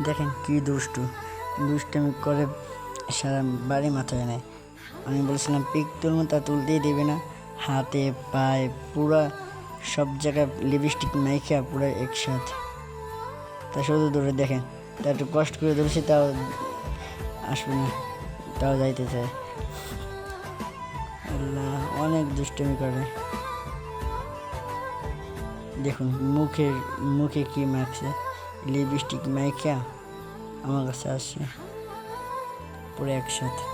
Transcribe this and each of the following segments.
দেখেন কি দুষ্টু। দুষ্টামি করে সারা বাড়ি মাথায় নেয় আমি বলছিলাম, পিক তুলবো তা তুলতেই দেবে না। হাতে, পায়ে, পুরা সব জায়গায় লিপস্টিক মাইখা পুরো একসাথে। তা শুধু দৌড়ে দেখেন, তা একটু কষ্ট করে ধরেছি তাও আসবে না, তাও যাইতে চায়। আল্লাহ, অনেক দুষ্টমি করে। দেখুন মুখের মুখে কি মাখছে। লিপস্টিক মাইখা আমার কাছে আসছে পুরো একসাথে।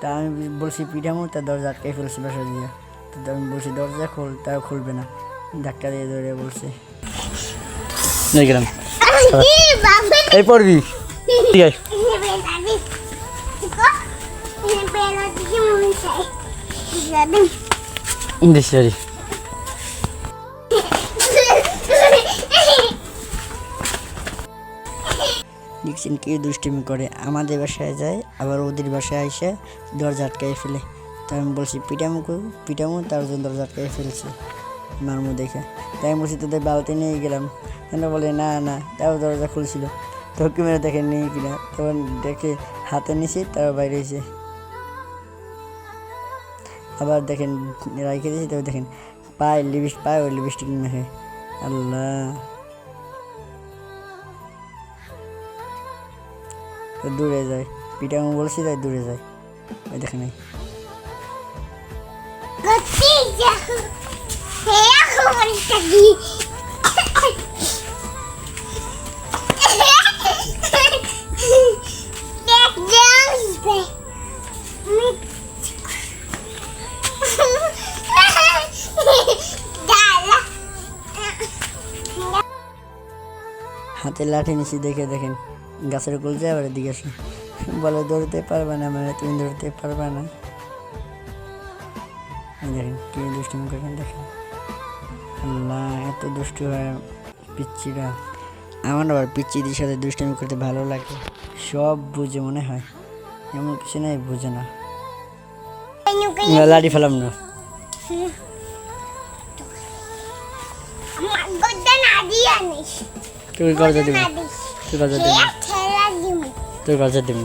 তা আমি বলছি পিঠামো তা দরজা আটকে ফেলছে বাসা দিয়ে। তো আমি বলছি দরজা খোল তাও খুলবে না। ধাক্কা দিয়ে ধরে বলছে। গেলাম। এই পড়বি। ঠিক আছে দিস দেখছেন কি দুষ্টুমি করে, আমাদের বাসায় যায়, আবার ওদের বাসায় এসে দরজা আটকাই ফেলে। তাই আমি বলছি পিটামু পিটামু তার জন্য দরজা আটকাই ফেলছে মারমু দেখে। তাই আমি বলছি, তোদের বালতি নিয়ে গেলাম। কেন বলে, না না, তাও দরজা খুলছিল। তোকে মেরে দেখে নিয়ে কিনা তখন দেখে হাতে নিছি তারও বাইরে এসে আবার দেখেন, রাইখে দিয়েছি, তবে দেখেন, পায়ে লিপস্টিক, পায়ে ওই লিপস্টিক মেখে আল্লাহ। দূরে যায়। পিটামু বলছি তাই দূরে যায়। ওই দেখেন এই। হাতে লাঠি নিছি দেখে দেখেন। গাছের গোল যায় আবার এদিকে আসে। বলে ধরতে পারবে না মানে তুমি ধরতে পারবে না। দেখেন কি দুষ্টুমি করেন দেখেন। আল্লাহ এত দুষ্টু হয় পিচ্ছিরা আমার আবার পিচ্ছিদের সাথে দুষ্টুমি করতে ভালো লাগে। সব বুঝে মনে হয়। এমন কিছু নাই বুঝে না। লাড়ি ফেলাম না। তুই গরজা দিব। তুই গরজা দিব। তুই গরজা দিব